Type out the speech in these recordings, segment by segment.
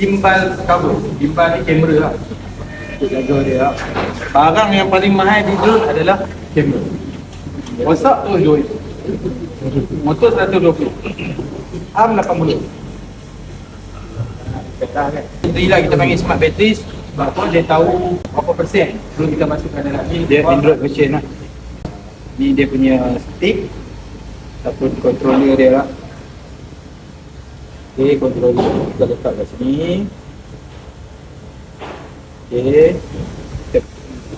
gimbal cover. Gimbal ni kamera lah. Untuk jaga dia lah. Barang yang paling mahal di drone adalah kamera. Rosak tu duit. Motor 120. Arm 80. Betah kan? Bateri lah kita panggil smart battery sebab tu dia tahu berapa persen sebelum kita masukkan dalam ni dia Android version lah. Ni dia punya stick ataupun controller dia lah. Okay, controller kita letak kat sini. Okay.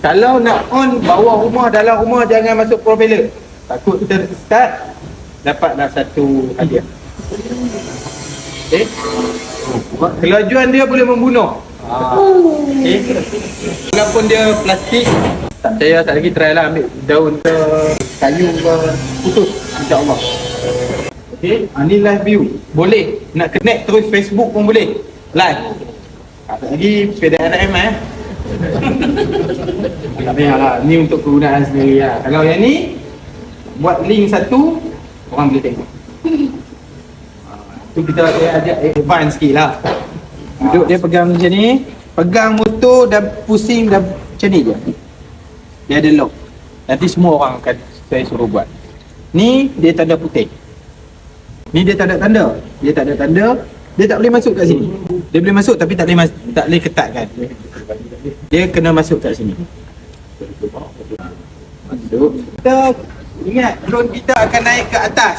Kalau nak on bawah rumah, dalam rumah jangan masuk propeller. Takut kita start dapatlah satu hadiah. Okay. Kelajuan dia boleh membunuh. Okay. Walaupun dia plastik, tak percaya tak lagi try lah ambil daun ke kayu ke putus insyaAllah. Okay, ah, ni live view. Boleh. Nak connect terus Facebook pun boleh. Live. Ah, tak lagi PDRM eh. tak payah lah. Ni untuk kegunaan sendiri lah. Kalau yang ni, buat link satu, orang boleh tengok. Ah, Tu kita ajak advance sikit lah. Duduk dia pegang macam ni. Pegang motor dan pusing dan macam ni je. Dia ada lock. Nanti semua orang akan saya suruh buat. Ni dia tanda putih. Ni dia tak ada tanda. Dia tak ada tanda. Dia tak boleh masuk kat sini. Dia boleh masuk tapi tak boleh mas- tak boleh ketatkan. Dia kena masuk kat sini. Masuk. Kita ingat drone kita akan naik ke atas.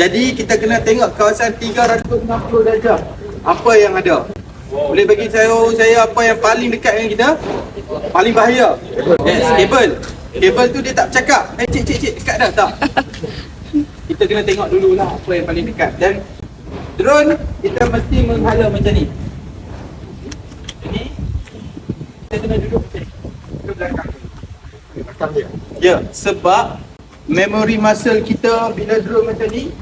Jadi kita kena tengok kawasan 360 darjah. Apa yang ada? Boleh bagi saya saya apa yang paling dekat dengan kita? Paling bahaya. Yes, kabel. Kabel tu dia tak bercakap. Eh cik cik cik dekat dah tak? Kita kena tengok dululah apa yang paling dekat dan drone kita mesti menghala macam ni. Ini kita kena duduk ke belakang. Belakang dia. Ya, sebab memory muscle kita bila drone macam ni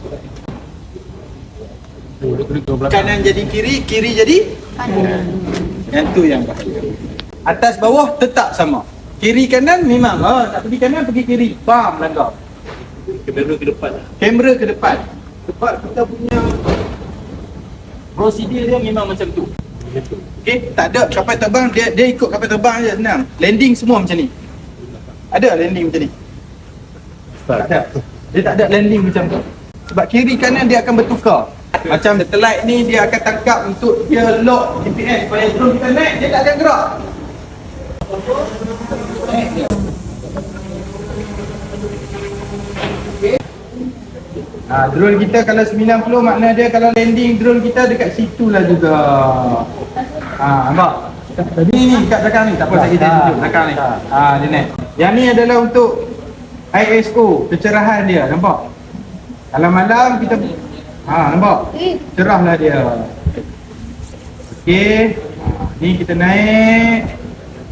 kanan jadi kiri, kiri jadi yang tu yang bahaya. Atas bawah tetap sama. Kiri kanan memang oh, tak pergi kanan pergi kiri. Bam langgar. Kamera ke depan Kamera ke depan. Sebab kita punya prosedur dia memang macam tu. Okey, tak ada kapal terbang dia dia ikut kapal terbang je senang. Landing semua macam ni. Ada landing macam ni. Tak ada. Dia tak ada landing macam tu. Sebab kiri kanan dia akan bertukar. Macam satellite ni dia akan tangkap untuk dia lock GPS supaya drone kita naik dia tak akan gerak. Ha, drone kita kalau 90 makna dia kalau landing drone kita dekat situ lah juga. Ha, nampak? Tadi ni dekat belakang ni, tak apa saya kita tunjuk belakang ni. Ha, dia naik. Yang ni adalah untuk ISO, kecerahan dia, nampak? Kalau malam kita Ha, nampak? Cerahlah dia. Okey. Ha, ni kita naik.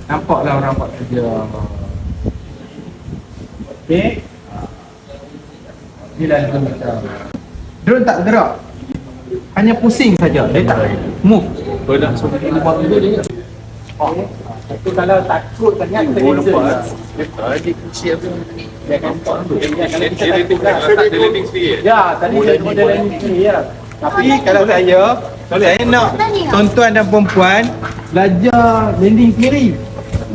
Nampaklah orang buat kerja. Okey. Inilah drone kita. Drone tak gerak. Hanya pusing saja. Dia tak move. Benak sampai di rumah tu dia Oh. Itu kalau takut sangat kita Oh cancel. nampak Tadi kunci apa Dia akan stop tu. Ya, kalau kita Dia landing takut Tak dia landing sikit Ya, tadi Oh, saya landing model buat landing sendiri ya. Tapi kalau saya, saya nak tuan-tuan dan perempuan belajar landing sendiri.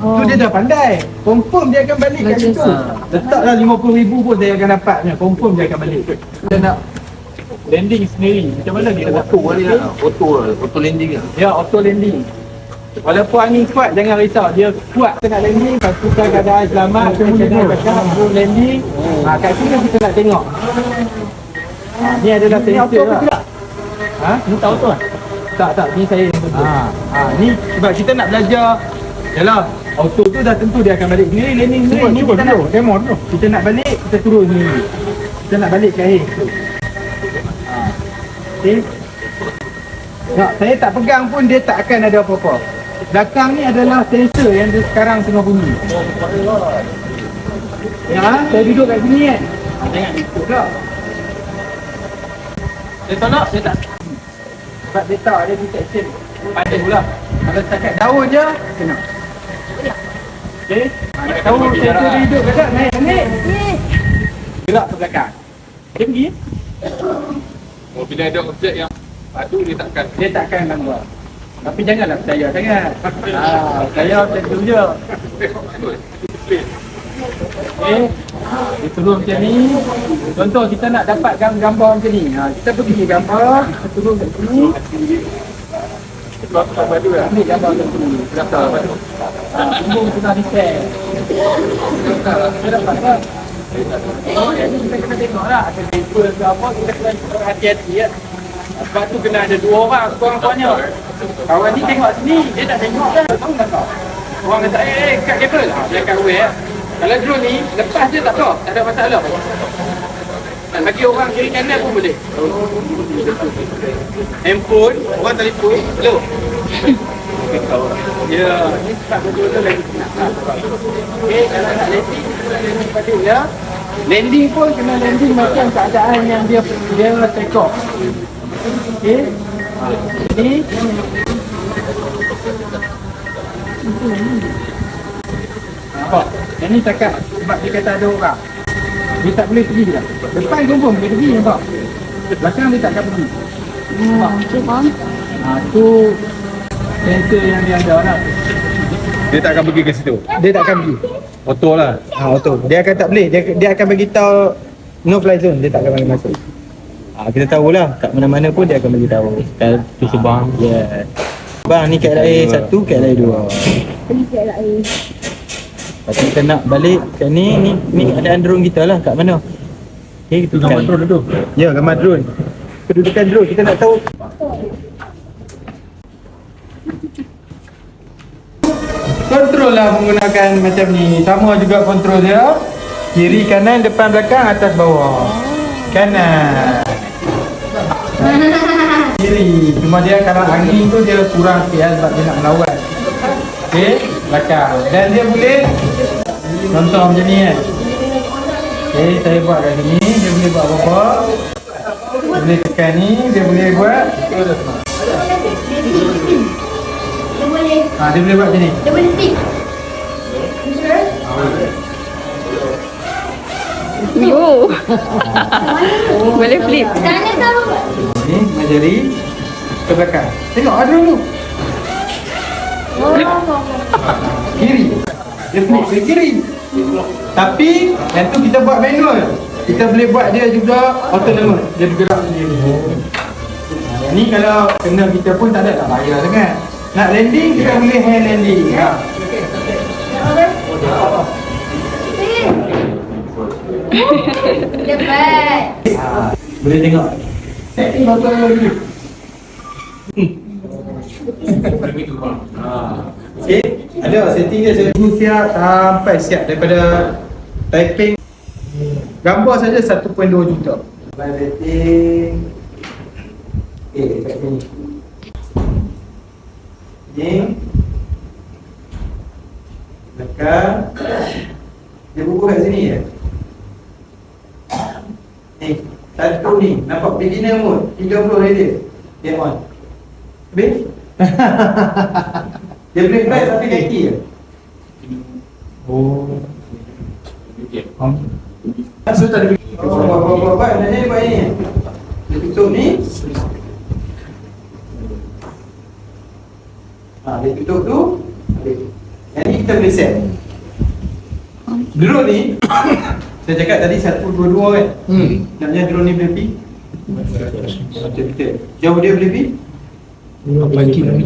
Oh. Tu dia dah pandai. Confirm dia akan balik kat situ. Letaklah RM50,000 pun saya akan dapatnya. Confirm dia akan balik. Kita nak landing sendiri. Macam mana kita nak Auto kali lah Auto lah Auto landing lah Ya, auto landing. Walaupun angin kuat, jangan risau. Dia kuat tengah landing, pastikan keadaan selamat, keadaan cakap, full landing. Ha, kat sini kita nak tengok. Ha, ni adalah sensor lah. Ha? Ni tak auto lah? Tak, tak. Ni saya. Ha, ha, ni sebab kita nak belajar. Yalah, auto tu dah tentu dia akan balik sendiri, landing sendiri. Ni kita nak, demo tu. Kita nak balik, kita turun sendiri. Kita nak balik ke air. Ha. Okay. Tak, saya tak pegang pun dia tak akan ada apa-apa. Belakang ni adalah sensor yang dia sekarang tengah bunyi. Ya, saya duduk kat sini kan. Ha, Jangan ikut tak. Dia tolak, dia tak. Sebab dia tahu ada detection pada pula. Kalau setakat daun je, kena. Okay. Ha, tahu sensor dia duduk kat naik naik. Gerak ke belakang. Dia pergi. Oh bila ada objek yang padu dia takkan Dia takkan ganggu. Tapi janganlah percaya sangat. Ah, saya macam tu je. Okay. Dia turun macam ni. Contoh kita nak dapat gam- gambar macam ni. Ha, kita pergi gambar, kita turun kat sini. Ambil gambar kat sini. Berapa batu? Ha? Oh, lah. Ke apa, kita kena hati-hati ya. Sebab tu kena ada dua orang kurang-kurangnya. Kawan ni tengok sini, dia tak tengok dah. Tahu tak? Orang kata, eh, eh, kat kabel. Ha, dia kat aware. Kalau drone ni, lepas je tak apa. Tak ada masalah. Dan bagi orang kiri kanan pun boleh. Handphone, orang telefon, hello. Ya, ni sebab betul-betul lagi nak. Okey, kalau nak landing, kita landing pada ya. Landing pun kena landing macam keadaan yang dia dia take off. Okey. Ha, Ini Nampak? Yang ni cakap sebab dia kata ada orang. Dia tak boleh pergi dah. Depan confirm boleh pergi nampak? Belakang dia tak akan pergi. Hmm. Ha, tu sensor yang dia ada lah. Dia tak akan pergi ke situ. Dia tak akan pergi. Auto lah. Ha, auto. Dia akan tak boleh. Dia dia akan bagi tahu no fly zone. Dia tak akan bagi masuk. Ha, kita tahulah kat mana-mana pun dia akan bagi tahu. Kalau tu sebang. Yeah. Bang, ni kat kat air dua. Ini siap lah air. Lepas tu kita nak balik kat ni, ni, ni keadaan drone kita lah. Kat mana? Okay, kita Gambar drone tu. Ya, gambar drone. Kedudukan drone kita nak tahu. Kontrol lah menggunakan macam ni. Sama juga kontrol dia. Kiri, kanan, depan, belakang, atas, bawah. Kanan. Kiri. Cuma dia kalau angin tu dia kurang sikit lah sebab dia nak melawan. Okey, belakang. Dan dia boleh contoh macam ni kan. Okey, saya buat kat sini. Dia boleh buat apa-apa. Dia boleh tekan ni, dia boleh buat. Ha, dia boleh buat macam ni. dia boleh tip. Yo. boleh flip. Kanan ke apa? Ni, majari. Ke belakang. Tengok ada dulu. Kiri. Dia flip ke kiri. Tapi yang tu kita buat manual. Kita boleh buat dia juga autonomous. Dia bergerak sendiri. Ha, yang ni kalau kena kita pun tak ada tak bayar sangat. Nak landing kita boleh hand landing. Ha. Cepat. Boleh tengok. Setting berapa lagi? Okay, ada setting dia saya siap sampai siap daripada typing gambar saja 1.2 juta. Sampai setting. Okay, dekat sini. Ni. Tekan. Dia bubuh kat sini ya. Ni, satu ni, nampak beginner mode, 30 radius. Dia on. Habis? Dia boleh fly sampai kaki je. Oh. Oh. So tak ada Oh, buat, buat, buat, buat, nak jadi buat ini. Dia tutup ni. Ha, dia tutup tu. Habis. Yang ni kita boleh set. Drone ni, saya cakap tadi satu dua dua kan? Hmm. Naknya drone ni boleh pergi? Macam kita. Jauh dia boleh pergi? 5 km.